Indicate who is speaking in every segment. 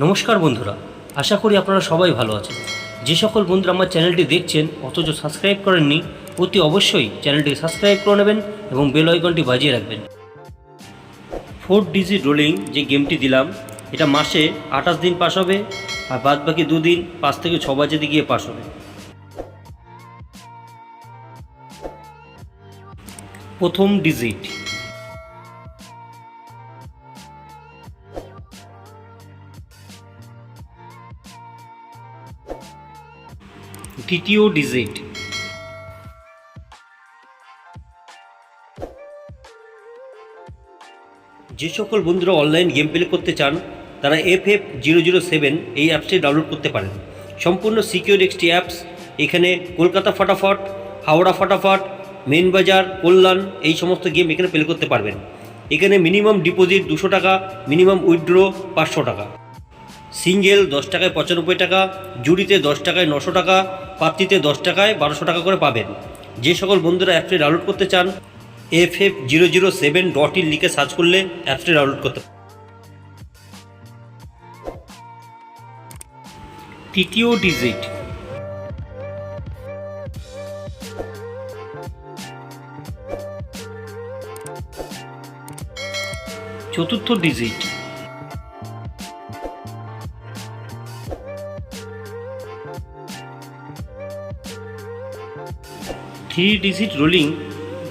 Speaker 1: নমস্কার বন্ধুরা, আশা করি আপনারা সবাই ভালো আছেন। যে সকল বন্ধুরা আমার চ্যানেলটি দেখছেন, অথচ সাবস্ক্রাইব করেননি, অতি অবশ্যই চ্যানেলটি সাবস্ক্রাইব করে নেবেন এবং বেল আইকনটি বাজিয়ে রাখবেন। ফোর ডিজিট রোলিং যে গেমটি দিলাম, এটা মাসে আঠাশ দিন পাস হবে, আর বাদ বাকি দুদিন পাঁচ থেকে ছ বাজেতে গিয়ে পাস হবে। প্রথম ডিজিট দ্বিতীয় ডিজিট যে সকল বন্ধুরা অনলাইন গেম প্লে করতে চান, তারা F F zero zero seven এই অ্যাপসটি ডাউনলোড করতে পারেন। সম্পূর্ণ সিকিউর একটি অ্যাপস এখানে কলকাতা ফটাফট, হাওড়া ফটাফট মেন বাজার, কল্যাণ এই সমস্ত গেম এখানে প্লে করতে পারবেন। এখানে মিনিমাম ডিপোজিট দুশো টাকা মিনিমাম উইথড্র পাঁচশো টাকা। সিঙ্গেল দশ টাকায় পঁচানব্বই টাকা, জুড়িতে দশ টাকায় নশো টাকা পাত্রিতে দশ টাকায় বারোশো টাকা করে পাবেন। যে সকল বন্ধুরা অ্যাপটি ডাউনলোড করতে চান F F zero zero seven dot in লিখে সার্চ করলে অ্যাপটি ডাউনলোড করতে তৃতীয় ডিজিট। চতুর্থ ডিজিট। থ্রি ডিজিট রোলিং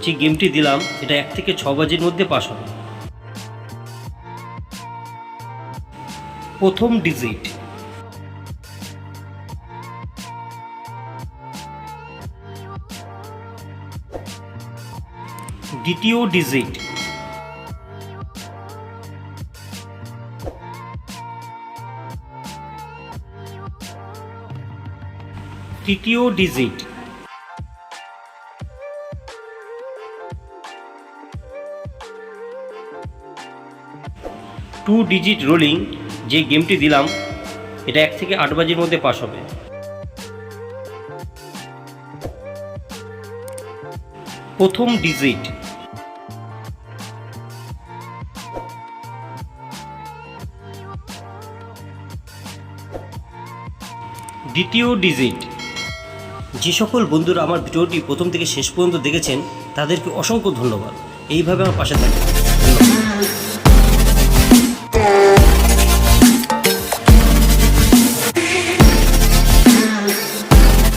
Speaker 1: যে গেমটি দিলাম, এটা এক থেকে ছ বাজের মধ্যে পাস হবে। প্রথম ডিজিট দ্বিতীয় ডিজিট তৃতীয় ডিজিট টু ডিজিট রোলিং যে গেমটি দিলাম, এটা এক থেকে আট বাজির মধ্যে পাস হবে। প্রথম ডিজিট দ্বিতীয় ডিজিট যে সকল বন্ধুরা আমার ভিডিওটি প্রথম থেকে শেষ পর্যন্ত দেখেছেন, তাদেরকে অসংখ্য ধন্যবাদ। এইভাবে আমার পাশে থাকবেন।